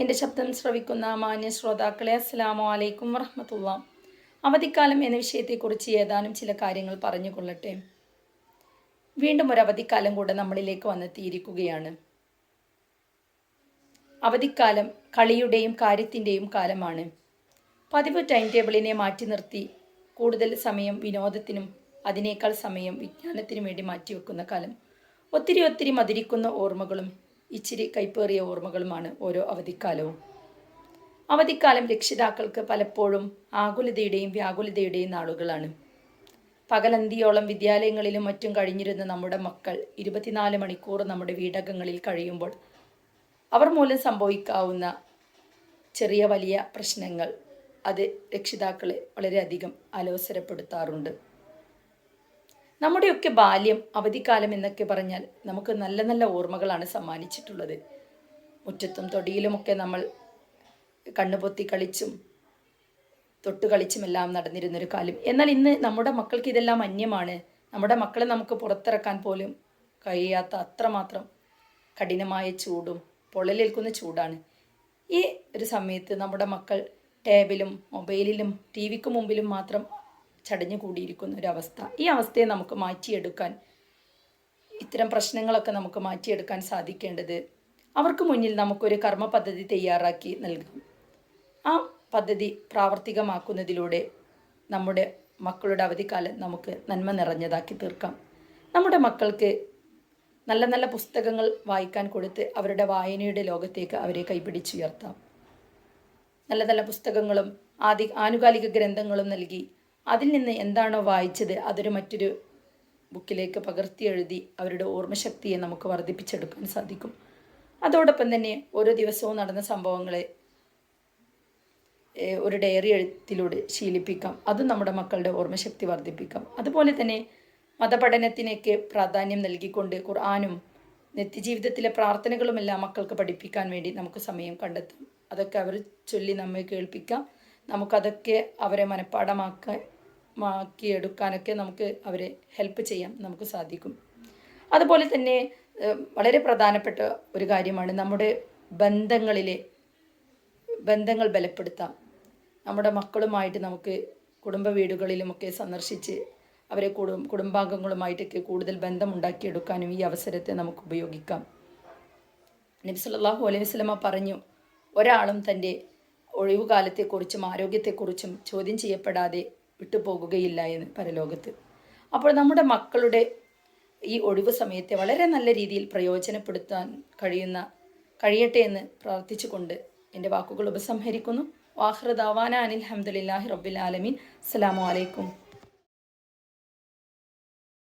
എന്റെ ശബ്ദം ശ്രവിക്കുന്ന മാന്യ ശ്രോതാക്കളെ അസ്സലാമു അലൈക്കും വറഹമത്തുള്ള. അവധിക്കാലം എന്ന വിഷയത്തെക്കുറിച്ച് ഏതാനും ചില കാര്യങ്ങൾ പറഞ്ഞു കൊള്ളട്ടെ വീണ്ടും ഒരു അവധിക്കാലം കൂടെ നമ്മളിലേക്ക് വന്നെത്തിയിരിക്കുകയാണ്. അവധിക്കാലം കളിയുടെയും കാര്യത്തിന്റെയും കാലമാണ്. പതിവ് ടൈം ടേബിളിനെ മാറ്റി നിർത്തി കൂടുതൽ സമയം വിനോദത്തിനും അതിനേക്കാൾ സമയം വിജ്ഞാനത്തിനും വേണ്ടി മാറ്റിവെക്കുന്ന കാലം. ഒത്തിരി ഒത്തിരി മതിരിക്കുന്ന ഓർമ്മകളും ഇച്ചിരി കൈപ്പേറിയ ഓർമ്മകളുമാണ് ഓരോ അവധിക്കാലവും. അവധിക്കാലം രക്ഷിതാക്കൾക്ക് പലപ്പോഴും ആകുലതയുടെയും വ്യാകുലതയുടെയും നാളുകളാണ്. പകലന്തിയോളം വിദ്യാലയങ്ങളിലും മറ്റും കഴിഞ്ഞിരുന്ന നമ്മുടെ മക്കൾ ഇരുപത്തിനാല് മണിക്കൂർ നമ്മുടെ വീടകങ്ങളിൽ കഴിയുമ്പോൾ അവർ മൂലം സംഭവിക്കാവുന്ന ചെറിയ വലിയ പ്രശ്നങ്ങൾ അത് രക്ഷിതാക്കളെ വളരെയധികം അലോസരപ്പെടുത്താറുണ്ട്. നമ്മുടെയൊക്കെ ബാല്യം അവധിക്കാലം എന്നൊക്കെ പറഞ്ഞാൽ നമുക്ക് നല്ല നല്ല ഓർമ്മകളാണ് സമ്മാനിച്ചിട്ടുള്ളത്. മുറ്റത്തും തൊടിയിലുമൊക്കെ നമ്മൾ കണ്ണുപൊത്തി കളിച്ചും തൊട്ട് കളിച്ചും എല്ലാം നടന്നിരുന്നൊരു കാലം. എന്നാൽ ഇന്ന് നമ്മുടെ മക്കൾക്ക് ഇതെല്ലാം അന്യമാണ്. നമ്മുടെ മക്കളെ നമുക്ക് പുറത്തിറക്കാൻ പോലും കഴിയാത്ത അത്രമാത്രം കഠിനമായ ചൂടും പൊള്ളലേൽക്കുന്ന ചൂടാണ്. ഈ ഒരു സമയത്ത് നമ്മുടെ മക്കൾ ടേബിലും മൊബൈലിലും ടി വിക്ക് മുമ്പിലും മാത്രം ചടഞ്ഞു കൂടിയിരിക്കുന്ന ഒരു അവസ്ഥ ഈ അവസ്ഥയെ നമുക്ക് മാറ്റിയെടുക്കാൻ ഇത്തരം പ്രശ്നങ്ങളൊക്കെ നമുക്ക് മാറ്റിയെടുക്കാൻ സാധിക്കേണ്ടത് അവർക്ക് മുന്നിൽ നമുക്കൊരു കർമ്മ പദ്ധതി തയ്യാറാക്കി നൽകാം. ആ പദ്ധതി പ്രാവർത്തികമാക്കുന്നതിലൂടെ നമ്മുടെ മക്കളുടെ അവധിക്കാലം നമുക്ക് നന്മ നിറഞ്ഞതാക്കി തീർക്കാം. നമ്മുടെ മക്കൾക്ക് നല്ല നല്ല പുസ്തകങ്ങൾ വായിക്കാൻ കൊടുത്ത് അവരുടെ വായനയുടെ ലോകത്തേക്ക് അവരെ കൈപിടിച്ചുയർത്താം. നല്ല നല്ല പുസ്തകങ്ങളും ആദി ആനുകാലിക ഗ്രന്ഥങ്ങളും നൽകി അതിൽ നിന്ന് എന്താണോ വായിച്ചത് അതൊരു മറ്റൊരു ബുക്കിലേക്ക് പകർത്തി എഴുതി അവരുടെ ഓർമ്മശക്തിയെ നമുക്ക് വർദ്ധിപ്പിച്ചെടുക്കാൻ സാധിക്കും. അതോടൊപ്പം തന്നെ ഓരോ ദിവസവും നടന്ന സംഭവങ്ങളെ ഒരു ഡയറി എഴുത്തിലൂടെ ശീലിപ്പിക്കാം. അതും നമ്മുടെ മക്കളുടെ ഓർമ്മശക്തി വർദ്ധിപ്പിക്കാം. അതുപോലെ തന്നെ മതപഠനത്തിനൊക്കെ പ്രാധാന്യം നൽകിക്കൊണ്ട് ഖുർആാനും നിത്യജീവിതത്തിലെ പ്രാർത്ഥനകളുമെല്ലാം മക്കൾക്ക് പഠിപ്പിക്കാൻ വേണ്ടി നമുക്ക് സമയം കണ്ടെത്താം. അതൊക്കെ അവർ ചൊല്ലി നമ്മെ കേൾപ്പിക്കാം. നമുക്കതൊക്കെ അവരെ മനഃപ്പാടമാക്കാൻ മാക്കിയെടുക്കാനൊക്കെ നമുക്ക് അവരെ ഹെൽപ്പ് ചെയ്യാൻ നമുക്ക് സാധിക്കും. അതുപോലെ തന്നെ വളരെ പ്രധാനപ്പെട്ട ഒരു കാര്യമാണ് നമ്മുടെ ബന്ധങ്ങളിലെ ബന്ധങ്ങൾ ബലപ്പെടുത്താം നമ്മുടെ മക്കളുമായിട്ട് നമുക്ക് കുടുംബ വീടുകളിലുമൊക്കെ സന്ദർശിച്ച് അവരെ കുടും കുടുംബാംഗങ്ങളുമായിട്ടൊക്കെ കൂടുതൽ ബന്ധമുണ്ടാക്കിയെടുക്കാനും ഈ അവസരത്തെ നമുക്ക് ഉപയോഗിക്കാം. നബി സല്ലല്ലാഹു അലൈഹി വസല്ലമ പറഞ്ഞു ഒരാളും തന്റെ ഒഴിവുകാലത്തെക്കുറിച്ചും ആരോഗ്യത്തെക്കുറിച്ചും ചോദ്യം ചെയ്യപ്പെടാതെ വിട്ടുപോകുകയില്ല എന്ന് പരലോകത്ത്. അപ്പോൾ നമ്മുടെ മക്കളുടെ ഈ ഒഴിവ് സമയത്തെ വളരെ നല്ല രീതിയിൽ പ്രയോജനപ്പെടുത്താൻ കഴിയുന്ന കഴിയട്ടെ എന്ന് പ്രാർത്ഥിച്ചുകൊണ്ട് എന്റെ വാക്കുകൾ ഉപസംഹരിക്കുന്നു. വാഹൃദാവാന അനിൽ ഹംദുലില്ലാഹി റബ്ബിൽ ആലമീൻ. അസ്സലാമു അലൈക്കും.